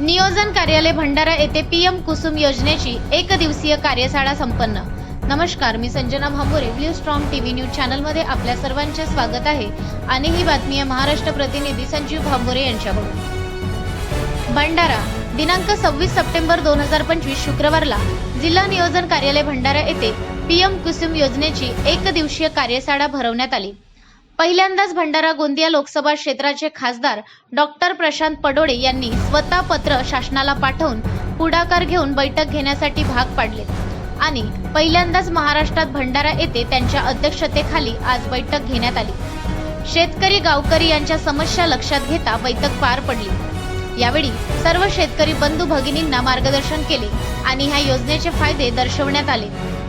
नियोजन कार्यालय भंडारा येथे पीएम कुसुम योजनेची एक दिवसीय कार्यशाळा संपन्न. नमस्कार मी Sanjana Bhambore blue strong TV news चॅनलमध्ये आपल्या सर्वांचे स्वागत आहे. आणि ही बातमी आहे महाराष्ट्र प्रतिनिधी संजीव भांबोरे यांच्याकडून. भंडारा दिनांक सव्वीस सप्टेंबर दोन हजार पंचवीस शुक्रवारला जिल्हा नियोजन कार्यालय भंडारा येथे पीएम कुसुम योजनेची एक दिवसीय कार्यशाळा भरवण्यात आली. पहिल्यांदाच भंडारा गोंदिया लोकसभा क्षेत्राचे खासदार डॉक्टर प्रशांत पडोळे यांनी स्वतः पत्र शासनाला पाठवून पुढाकार घेऊन बैठक घेण्यासाठी भाग पाडले. आणि पहिल्यांदाच महाराष्ट्रात भंडारा येथे त्यांच्या अध्यक्षतेखाली आज बैठक घेण्यात आली. शेतकरी गावकरी यांच्या समस्या लक्षात घेता बैठक पार पडली. यावेळी सर्व शेतकरी बंधू भगिनींना मार्गदर्शन केले आणि ह्या योजनेचे फायदे दर्शवण्यात आले.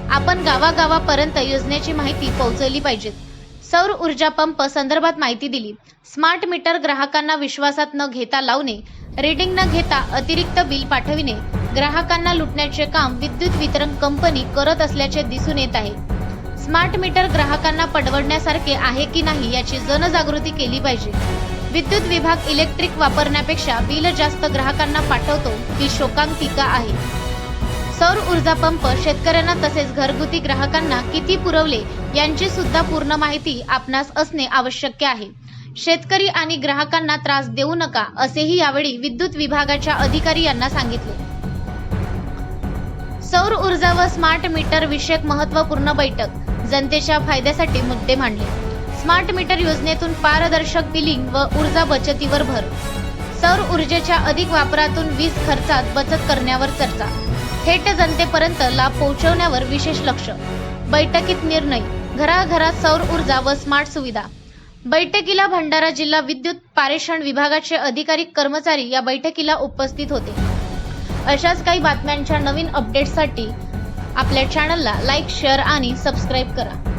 आपण गावागावापर्यंत योजनेची माहिती पोहोचवली पाहिजेत. सौर ऊर्जा पंप संदर्भात माहिती दिली. स्मार्ट मीटर ग्राहकांना विश्वासात न घेता लावणे रेडिंग न घेता अतिरिक्त बिल पाठविणे ग्राहकांना लुटण्याचे काम विद्युत वितरण कंपनी करत असल्याचे दिसून येत आहे. स्मार्ट मीटर ग्राहकांना पडवडण्यासारखे आहे की नाही याची जनजागृती केली पाहिजे. विद्युत विभाग इलेक्ट्रिक वापरण्यापेक्षा बिल जास्त ग्राहकांना पाठवतो ही शोकांतिका आहे. सौर ऊर्जा पंप शेतकऱ्यांना तसेच घरगुती ग्राहकांना किती पुरवले यांची सुद्धा पूर्ण माहिती आपणास असणे आवश्यक आहे. शेतकरी आणि ग्राहकांना त्रास देऊ नका असेही यावेळी विद्युत विभागाच्या अधिकारी यांना सांगितले. सौर ऊर्जा व स्मार्ट मीटर विषयक महत्त्वपूर्ण बैठक जनतेच्या फायद्यासाठी मुद्दे मांडले. स्मार्ट मीटर योजनेतून पारदर्शक बिलिंग व ऊर्जा बचतीवर भर. सौर ऊर्जेच्या अधिक वापरातून वीज खर्चात बचत करण्यावर चर्चा. थेट जनतेपर्यंत लाभ पोहोचवण्यावर विशेष लक्ष. बैठकीत निर्णय. घराघरात सौर ऊर्जा व स्मार्ट सुविधा. बैठकीला भंडारा जिल्हा विद्युत पारेषण विभागाचे अधिकारी कर्मचारी या बैठकीला उपस्थित होते. अशाच काही बातम्यांच्या नवीन अपडेट्ससाठी आपल्या चॅनलला लाईक शेअर आणि सबस्क्राईब करा.